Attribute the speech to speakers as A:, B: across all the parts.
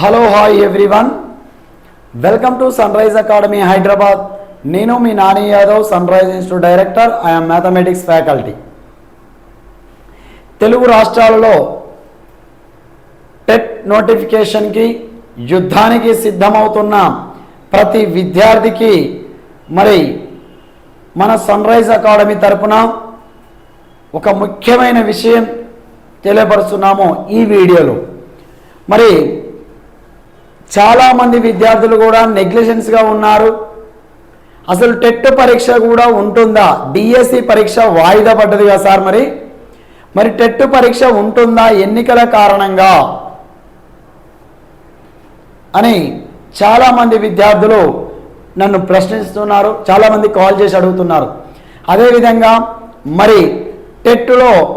A: Hello hi everyone welcome to Sunrise Academy Hyderabad నేను మీ Nani Yadav Sunrise institute director I'm mathematics faculty Telugu రాష్ట్రాలలో TET నోటిఫికేషన్కి యుద్ధానికి సిద్ధమవుతున్న ప్రతి విద్యార్థికి మరి మన సన్ రైజ్ అకాడమీ తరపున ఒక ముఖ్యమైన విషయం తెలియపరుస్తున్నాము ఈ వీడియోలో. మరి చాలామంది విద్యార్థులు కూడా నెగ్లిజెన్స్గా ఉన్నారు. అసలు టెట్ పరీక్ష కూడా ఉంటుందా? డిఎస్సి పరీక్ష వాయిదా పడ్డది కదా సార్ మరి? మరి టెట్ పరీక్ష ఉంటుందా ఎన్నికల కారణంగా? అని చాలామంది విద్యార్థులు నన్ను ప్రశ్నిస్తున్నారు చాలామంది కాల్ చేసి అడుగుతున్నారు. అదేవిధంగా మరి టెట్లో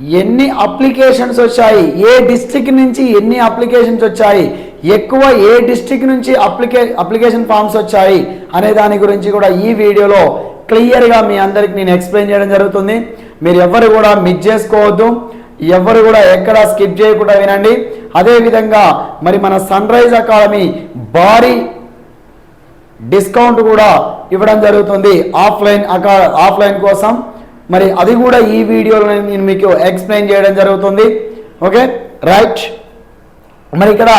A: ఎన్ని అప్లికేషన్స్ వచ్చాయి? ఏ డిస్టిక్ నుంచి ఎన్ని అప్లికేషన్స్ వచ్చాయి? ఎక్కువ ఏ డిస్టిక్ నుంచి అప్లికే అప్లికేషన్ ఫామ్స్ వచ్చాయి అనే దాని గురించి కూడా ఈ వీడియోలో క్లియర్గా మీ అందరికి నేను ఎక్స్ప్లెయిన్ చేయడం జరుగుతుంది. మీరు ఎవరు కూడా మిస్ చేసుకోవద్దు. ఎవరు కూడా ఎక్కడ స్కిప్ చేయకుండా వినండి. అదేవిధంగా మరి మన సన్ రైజ్ అకాడమీ భారీ డిస్కౌంట్ కూడా ఇవ్వడం జరుగుతుంది ఆఫ్లైన్ అకా ఆఫ్లైన్ కోసం. మరి అది కూడా ఈ వీడియోలో నేను మీకు ఎక్స్ప్లెయిన్ చేయడం జరుగుతుంది. ఓకే? రైట్. మరి ఇక్కడ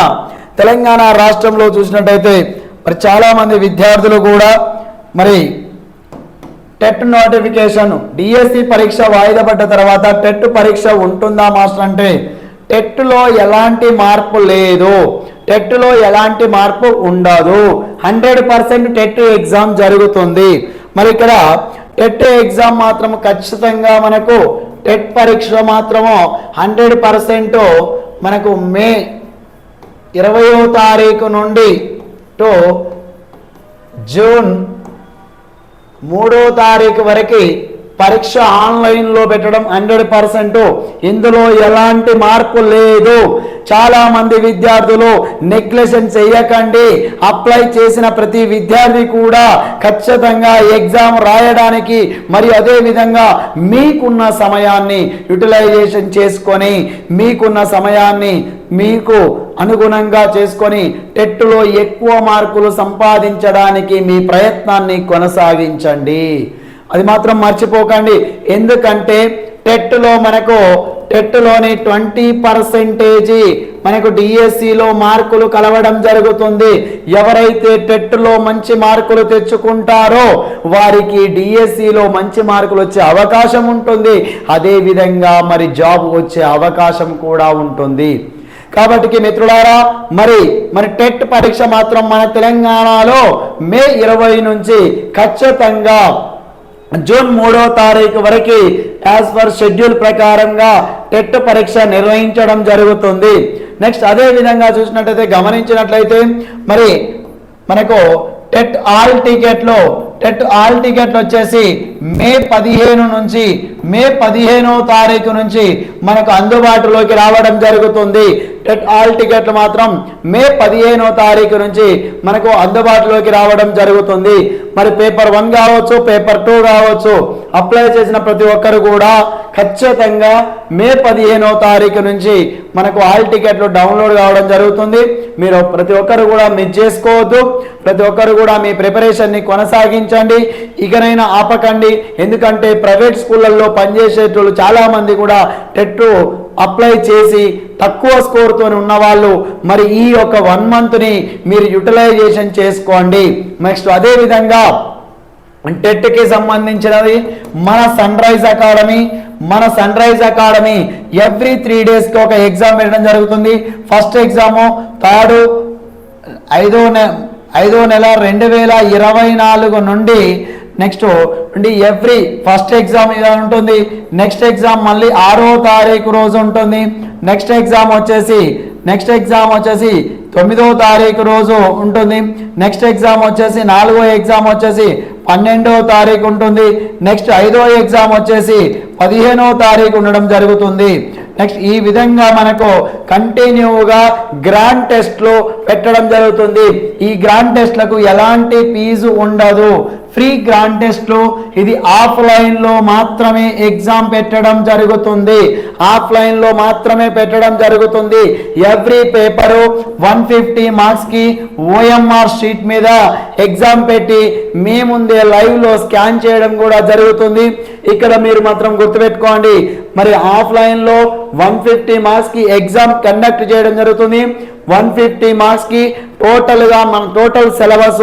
A: తెలంగాణ రాష్ట్రంలో చూసినట్టయితే మరి చాలామంది విద్యార్థులు కూడా మరి టెట్ నోటిఫికేషన్ డిఎస్సి పరీక్ష వాయిదా పడ్డ తర్వాత టెట్ పరీక్ష ఉంటుందా మాస్టర్ అంటే టెట్లో ఎలాంటి మార్పు లేదు. టెట్లో ఎలాంటి మార్పు ఉండదు. హండ్రెడ్ పర్సెంట్ టెట్ ఎగ్జామ్ జరుగుతుంది. మరి ఇక్కడ టెట్ ఎగ్జామ్ మాత్రం ఖచ్చితంగా మనకు టెట్ పరీక్ష మాత్రము హండ్రెడ్ పర్సెంట్ మనకు మే ఇరవయో తారీఖు నుండి టు జూన్ మూడో తారీఖు వరకు పరీక్ష ఆన్లైన్లో పెట్టడం హండ్రెడ్ పర్సెంట్. ఇందులో ఎలాంటి మార్పు లేదు. చాలామంది విద్యార్థులు నెగ్లెషన్ చేయకండి అప్లై చేసిన ప్రతి విద్యార్థి కూడా ఖచ్చితంగా ఎగ్జామ్ రాయడానికి మరియు అదే విధంగా మీకున్న సమయాన్ని యూటిలైజేషన్ చేసుకొని మీకున్న సమయాన్ని మీకు అనుగుణంగా చేసుకొని టెట్లో ఎక్కువ మార్కులు సంపాదించడానికి మీ ప్రయత్నాన్ని కొనసాగించండి. అది మాత్రం మర్చిపోకండి. ఎందుకంటే టెట్లో మనకు టెట్లోని ట్వంటీ పర్సెంటేజీ మనకు డిఎస్సిలో మార్కులు కలవడం జరుగుతుంది. ఎవరైతే టెట్లో మంచి మార్కులు తెచ్చుకుంటారో వారికి డిఎస్సిలో మంచి మార్కులు వచ్చే అవకాశం ఉంటుంది. అదేవిధంగా మరి జాబ్ వచ్చే అవకాశం కూడా ఉంటుంది. కాబట్టి మిత్రులారా మరి మరి టెట్ పరీక్ష మాత్రం మన తెలంగాణలో మే ఇరవై నుంచి ఖచ్చితంగా జూన్ మూడో తారీఖు వరకు యాజ్ పర్ షెడ్యూల్ ప్రకారంగా టెట్ పరీక్ష నిర్వహించడం జరుగుతుంది. నెక్స్ట్ అదే విధంగా చూసినట్టయితే గమనించినట్లయితే మరి మనకు టెట్ ఆల్ టికెట్లో టెట్ ఆల్ టికెట్లు వచ్చేసి మే పదిహేను నుంచి మే పదిహేనో తారీఖు నుంచి మనకు అందుబాటులోకి రావడం జరుగుతుంది. టెట్ ఆల్ టికెట్లు మాత్రం మే పదిహేనో తారీఖు నుంచి మనకు అందుబాటులోకి రావడం జరుగుతుంది. మరి పేపర్ వన్ కావచ్చు పేపర్ టూ కావచ్చు అప్లై చేసిన ప్రతి ఒక్కరు కూడా ఖచ్చితంగా మే పదిహేనో తారీఖు నుంచి మనకు ఆల్ టికెట్లు డౌన్లోడ్ కావడం జరుగుతుంది. మీరు ప్రతి ఒక్కరు కూడా మిస్ చేసుకోవద్దు. ప్రతి ఒక్కరు కూడా మీ ప్రిపరేషన్ని కొనసాగించండి. ఇకనైనా ఆపకండి. ఎందుకంటే ప్రైవేట్ స్కూళ్ళల్లో పనిచేసేటోళ్ళు చాలామంది కూడా టెట్ అప్లై చేసి తక్కువ స్కోర్తో ఉన్న వాళ్ళు మరి ఈ యొక్క వన్ మంత్ని మీరు యూటిలైజేషన్ చేసుకోండి. నెక్స్ట్ అదేవిధంగా టెట్కి సంబంధించినది మన సన్ రైజ్ అకాడమీ. మన sun rise academy every three డేస్కి ఒక ఎగ్జామ్ పెట్టడం జరుగుతుంది. ఫస్ట్ ఎగ్జాము థర్డ్ ఐదో నె ఐదో నెల రెండు వేల ఇరవై నాలుగు నుండి నెక్స్ట్ అంటే ఎవ్రీ ఫస్ట్ ఎగ్జామ్ ఇలా ఉంటుంది. నెక్స్ట్ ఎగ్జామ్ మళ్ళీ ఆరో తారీఖు రోజు ఉంటుంది. నెక్స్ట్ ఎగ్జామ్ వచ్చేసి నెక్స్ట్ ఎగ్జామ్ వచ్చేసి తొమ్మిదో తారీఖు రోజు ఉంటుంది. నెక్స్ట్ ఎగ్జామ్ వచ్చేసి నాలుగో ఎగ్జామ్ వచ్చేసి పన్నెండో తారీఖు ఉంటుంది. నెక్స్ట్ ఐదో ఎగ్జామ్ వచ్చేసి పదిహేనో తారీఖు ఉండడం జరుగుతుంది. నెక్స్ట్ ఈ విధంగా మనకు కంటిన్యూగా గ్రాండ్ టెస్ట్లు పెట్టడం జరుగుతుంది. ఈ గ్రాండ్ టెస్ట్లకు ఎలాంటి ఫీజు ఉండదు. ఫ్రీ గ్రాండ్ టెస్ట్లు ఇది ఆఫ్లైన్లో మాత్రమే ఎగ్జామ్ పెట్టడం జరుగుతుంది. ఆఫ్లైన్లో మాత్రమే పెట్టడం జరుగుతుంది. ఎవ్రీ పేపరు వన్ ఫిఫ్టీ మార్క్స్కి ఓఎంఆర్ షీట్ మీద ఎగ్జామ్ పెట్టి మీ ముందే లైవ్లో స్కాన్ చేయడం కూడా జరుగుతుంది. ఇక్కడ మీరు మాత్రం గుర్తుపెట్టుకోండి. మరి ఆఫ్లైన్లో వన్ ఫిఫ్టీ మార్క్స్కి ఎగ్జామ్ కండక్ట్ చేయడం జరుగుతుంది. వన్ ఫిఫ్టీ మార్క్స్కి టోటల్గా మన టోటల్ సిలబస్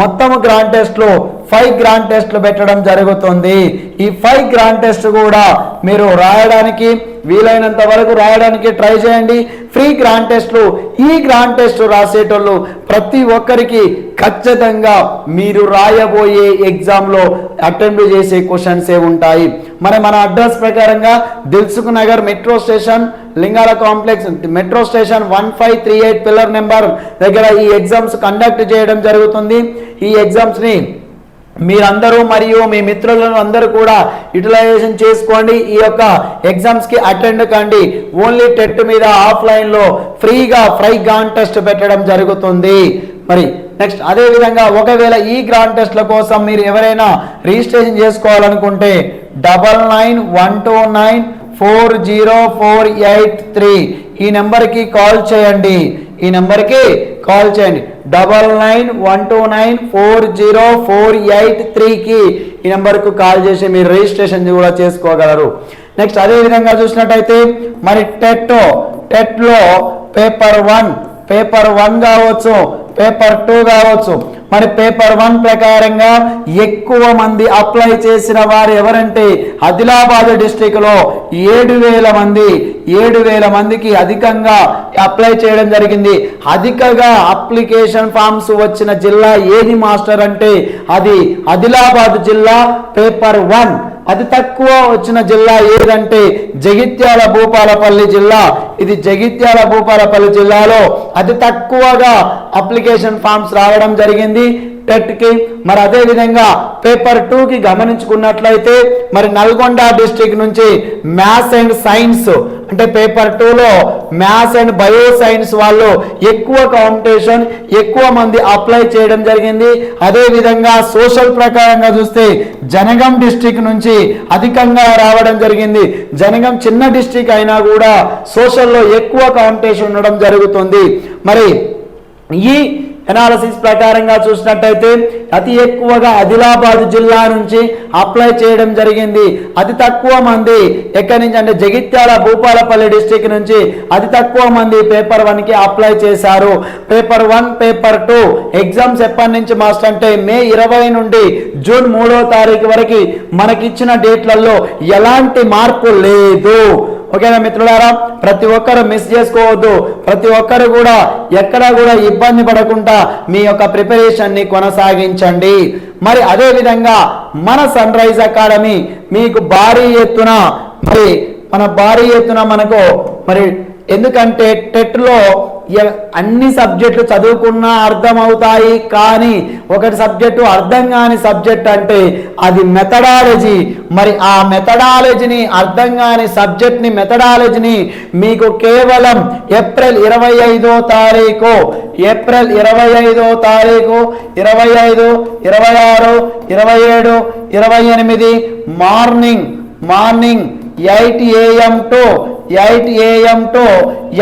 A: మొత్తం గ్రాండ్ టెస్ట్లో ఫైవ్ గ్రాండ్ టెస్ట్లు పెట్టడం జరుగుతుంది. ఈ ఫైవ్ గ్రాండ్ టెస్ట్ కూడా మీరు రాయడానికి వీలైనంత వరకు రాయడానికి ట్రై చేయండి. ఫ్రీ గ్రాండ్ టెస్ట్లు ఈ గ్రాండ్ టెస్ట్ రాసేటోళ్ళు ప్రతి ఒక్కరికి ఖచ్చితంగా మీరు రాయబోయే ఎగ్జామ్లో అటెంప్ట్ చేసే క్వశ్చన్సే ఉంటాయి. మరి మన అడ్రస్ ప్రకారంగా Dilsukh Nagar metro station Lingala complex metro station one five three eight pillar number దగ్గర ఈ ఎగ్జామ్స్ కండక్ట్ చేయడం జరుగుతుంది. ఈ ఎగ్జామ్స్ని మీరందరూ మరియు మీ మిత్రులను అందరూ కూడా యూటిలైజేషన్ చేసుకోండి. ఈ యొక్క ఎగ్జామ్స్కి అటెండ్ కండి. ఓన్లీ టెట్ మీద ఆఫ్లైన్లో ఫ్రీగా ఫ్రై గ్రాండ్ టెస్ట్ పెట్టడం జరుగుతుంది. మరి నెక్స్ట్ అదే విధంగా ఒకవేళ ఈ గ్రాండ్ టెస్ట్ల కోసం మీరు ఎవరైనా రిజిస్ట్రేషన్ చేసుకోవాలనుకుంటే double nine one two nine four zero four eight three ఈ నెంబర్కి కాల్ చేయండి. ఈ నెంబర్కి కాల్ చేయండి. Double nine one two nine four zero four eight త్రీకి ఈ నెంబర్కు కాల్ చేసి మీరు రిజిస్ట్రేషన్ కూడా చేసుకోగలరు. నెక్స్ట్ అదే విధంగా చూసినట్టయితే మరి టెట్ టెట్లో పేపర్ వన్ పేపర్ వన్ కావచ్చు పేపర్ టూ కావచ్చు మరి పేపర్ వన్ ప్రకారంగా ఎక్కువ మంది అప్లై చేసిన వారు ఎవరంటే ఆదిలాబాద్ డిస్టిక్లో ఏడు వేల మంది ఏడు వేల మందికి అధికంగా అప్లై చేయడం జరిగింది. అధికంగా అప్లికేషన్ ఫామ్స్ వచ్చిన జిల్లా ఏది మాస్టర్ అంటే అది ఆదిలాబాద్ జిల్లా పేపర్ వన్. అతి తక్కువ వచ్చిన జిల్లా ఏదంటే జగిత్యాల భూపాలపల్లి జిల్లా. ఇది జగిత్యాల భూపాలపల్లి జిల్లాలో అతి తక్కువగా అప్లికేషన్ ఫామ్స్ రావడం జరిగింది. టెట్కి మరి అదే విధంగా పేపర్ టూకి గమనించుకున్నట్లయితే మరి నల్గొండ డిస్టిక్ నుంచి మ్యాథ్స్ అండ్ సైన్స్ అంటే పేపర్ టూలో మ్యాథ్స్ అండ్ బయో సైన్స్ వాళ్ళు ఎక్కువ కాంపిటీషన్ ఎక్కువ మంది అప్లై చేయడం జరిగింది. అదేవిధంగా సోషల్ ప్రకారంగా చూస్తే జనగం డిస్టిక్ నుంచి అధికంగా రావడం జరిగింది. జనగం చిన్న డిస్టిక్ అయినా కూడా సోషల్లో ఎక్కువ కాంపిటీషన్ ఉండడం జరుగుతుంది. మరి ఈ ఎనాలసిస్ ప్రకారంగా చూసినట్టయితే అతి ఎక్కువగా ఆదిలాబాద్ జిల్లా నుంచి అప్లై చేయడం జరిగింది. అతి తక్కువ మంది ఎక్కడి నుంచి అంటే జగిత్యాల భూపాలపల్లి డిస్టిక్ నుంచి అతి తక్కువ మంది పేపర్ వన్కి అప్లై చేశారు. Paper one paper two exams ఎప్పటి నుంచి మాస్టర్ అంటే మే ఇరవై నుండి జూన్ మూడో తారీఖు వరకు మనకిచ్చిన డేట్లలో ఎలాంటి మార్పు లేదు. ఓకేనా మిత్రులారా? ప్రతి ఒక్కరు మిస్ చేసుకోవద్దు. ప్రతి ఒక్కరు కూడా ఎక్కడా కూడా ఇబ్బంది పడకుండా మీ యొక్క ప్రిపరేషన్ని కొనసాగించండి. మరి అదే విధంగా మన సన్ రైజ్ అకాడమీ మీకు భారీ ఎత్తున మరి మన భారీ ఎత్తున మనకు మరి ఎందుకంటే టెట్లో అన్ని సబ్జెక్టులు చదువుకున్నా అర్థమవుతాయి కానీ ఒకటి సబ్జెక్టు అర్థం కాని సబ్జెక్ట్ అంటే అది మెథడాలజీ. మరి ఆ మెథడాలజీని అర్థం కాని సబ్జెక్ట్ని మెథడాలజీని మీకు కేవలం ఏప్రిల్ ఇరవై ఐదో తారీఖు ఏప్రిల్ ఇరవై ఐదో తారీఖు ఇరవై ఐదు ఇరవై ఆరు ఇరవై ఏడు ఇరవై ఎనిమిది morning morning eight AM to eight AM to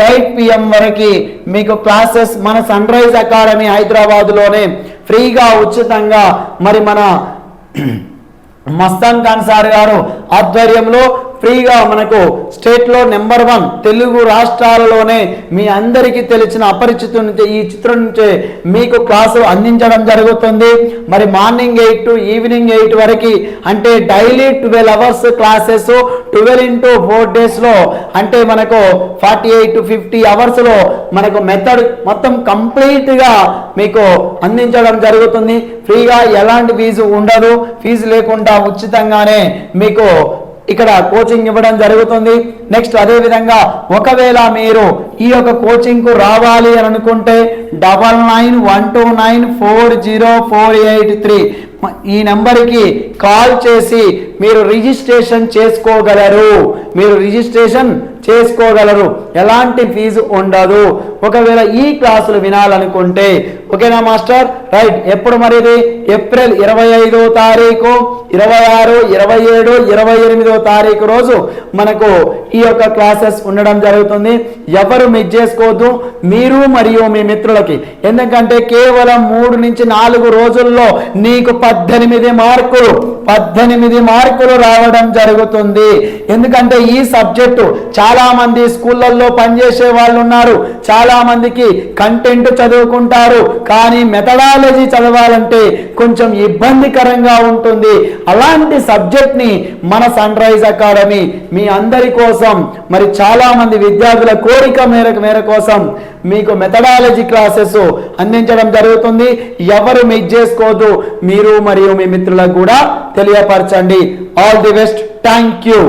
A: eight PM వరకు మీకు క్లాసెస్ మన సన్ రైజ్ అకాడమీ హైదరాబాద్లోనే ఫ్రీగా ఉచితంగా మరి మన మస్తాన్ ఖాన్ సార్ గారు ఆధ్వర్యంలో ఫ్రీగా మనకు స్టేట్లో నెంబర్ వన్ తెలుగు రాష్ట్రాలలోనే మీ అందరికీ తెలిసిన అపరిచితు నుంచి ఈ చిత్రం నుంచే మీకు క్లాసు అందించడం జరుగుతుంది. మరి morning eight to evening eight వరకు అంటే daily twelve hours classes twelve into four డేస్లో అంటే మనకు ఫార్టీ ఎయిట్ టు ఫిఫ్టీ అవర్స్లో మనకు మెథడ్ మొత్తం కంప్లీట్గా మీకు అందించడం జరుగుతుంది. ఫ్రీగా ఎలాంటి ఫీజు ఉండదు. ఫీజు లేకుండా ఉచితంగానే మీకు ఇక్కడ కోచింగ్ ఇవ్వడం జరుగుతుంది. నెక్స్ట్ అదే విధంగా ఒకవేళ మీరు ఈ యొక్క కోచింగ్కు రావాలి అని అనుకుంటే double nine one two nine four zero four eight three ఈ నెంబర్కి కాల్ చేసి మీరు రిజిస్ట్రేషన్ చేసుకోగలరు. మీరు రిజిస్ట్రేషన్ చేసుకోగలరు. ఎలాంటి ఫీజు ఉండదు. ఒకవేళ ఈ క్లాసులు వినాలనుకుంటే ఓకేనా మాస్టర్? రైట్. ఎప్పుడు మరి ఇది ఏప్రిల్ ఇరవై ఐదో తారీఖు ఇరవై ఆరు ఇరవై ఏడు ఇరవై ఎనిమిదో తారీఖు రోజు మనకు ఈ యొక్క క్లాసెస్ ఉండడం జరుగుతుంది. ఎవరు మిస్ చేసుకోవద్దు. మీరు మరియు మీ మిత్రులకి. ఎందుకంటే కేవలం మూడు నుంచి నాలుగు రోజుల్లో నీకు పద్దెనిమిది మార్కులు పద్దెనిమిది మార్కులు రావడం జరుగుతుంది. ఎందుకంటే ఈ సబ్జెక్టు చాలా మంది స్కూళ్ళల్లో పనిచేసే వాళ్ళు ఉన్నారు. చాలా మందికి కంటెంట్ చదువుకుంటారు. కానీ మెథడాలజీ చదవాలంటే కొంచెం ఇబ్బందికరంగా ఉంటుంది. అలాంటి సబ్జెక్ట్ని మన సన్ రైజ్ అకాడమీ మీ అందరి కోసం మరి చాలా మంది విద్యార్థుల కోరిక మేరకు మేర కోసం మీకు మెథడాలజీ క్లాసెస్ అందించడం జరుగుతుంది. ఎవరు మిస్ చేసుకోవద్దు మీరు మరియు మీ మిత్రులకు కూడా తెలియపరచండి. All the best thank you